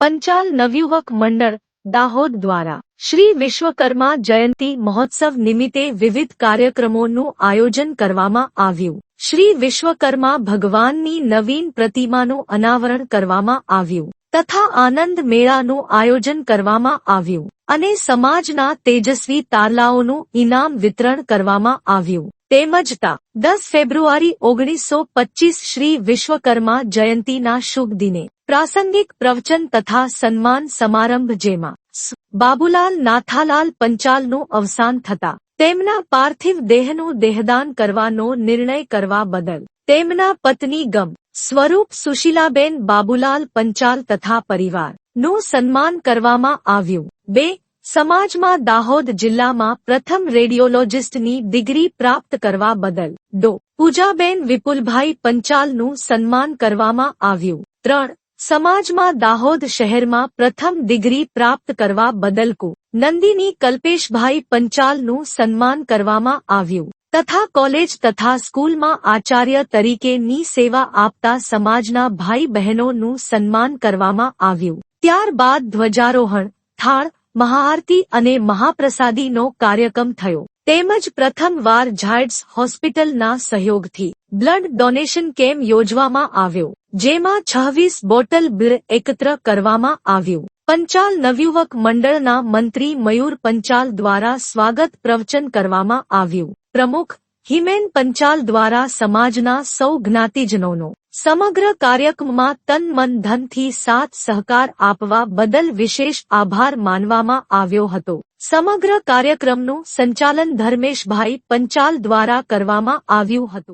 પંચાલ નવયુવક મંડળ, દાહોદ દ્વારા શ્રી વિશ્વકર્મા જયંતિ મહોત્સવ નિમિત્તે વિવિધ કાર્યક્રમોનું આયોજન કરવામાં આવ્યું. શ્રી વિશ્વકર્મા ભગવાનની નવીન પ્રતિમાનું અનાવરણ કરવામાં આવ્યું તથા આનંદ મેળાનું આયોજન કરવામાં આવ્યું અને સમાજના તેજસ્વી તારલાઓનું ઇનામ વિતરણ કરવામાં આવ્યું. તેમજ તા, દસ ફેબ્રુઆરી ઓગણીસો પચીસ શ્રી વિશ્વકર્મા જયંતીના શુભ દિને. પ્રાસંગિક પ્રવચન તથા સન્માન સમારંભ જેમાં બાબુલાલ નાથાલાલ પંચાલનું અવસાન થતા, તેમના પાર્થિવ દેહનું દેહદાન કરવાનો નિર્ણય કરવા બદલ, તેમના પત્ની ગમ, સ્વરૂપ સુશીલાબેન બાબુલાલ પંચાલ તથા પરિવારનું સન્માન કરવામાં આવ્યું. બે સમાજમાં દાહોદ જિલ્લામાં પ્રથમ રેડિયોલોજિસ્ટની ડિગ્રી પ્રાપ્ત કરવા બદલ ડો. પૂજાબેન વિપુલભાઈ પંચાલનું સન્માન કરવામાં આવ્યું. ત્રણ, સમાજમાં દાહોદ શહેરમાં પ્રથમ ડિગ્રી પ્રાપ્ત કરવા બદલ કુ. નંદિની કલ્પેશભાઈ પંચાલનું સન્માન કરવામાં આવ્યું. તથા કોલેજ તથા સ્કૂલમાં આચાર્ય તરીકેની સેવા આપતા સમાજના ભાઈ બહેનોનું સન્માન કરવામાં આવ્યું. ત્યારબાદ ધ્વજારોહણ, થાળ મહાઆરતી અને મહાપ્રસાદીનો કાર્યક્રમ થયો. તેમજ પ્રથમવાર ઝાયડ્સ હોસ્પિટલના સહયોગથી બ્લડ ડોનેશન કેમ્પ યોજવામાં આવ્યો, જેમાં છવ્વીસ બોટલ બ્લડ એકત્ર કરવામાં આવ્યું. પંચાલ નવયુવક મંડળના મંત્રી મયુર પંચાલ દ્વારા સ્વાગત પ્રવચન કરવામાં આવ્યું. પ્રમુખ હિમેન પંચાલ દ્વારા સમાજના સૌ જ્ઞાતિજનોનો સમગ્ર કાર્યક્રમમાં તન મન ધનથી સાથ સહકાર આપવા બદલ વિશેષ આભાર માનવામાં આવ્યો હતો. સમગ્ર કાર્યક્રમનું સંચાલન ધર્મેશભાઈ પંચાલ દ્વારા કરવામાં આવ્યું હતું.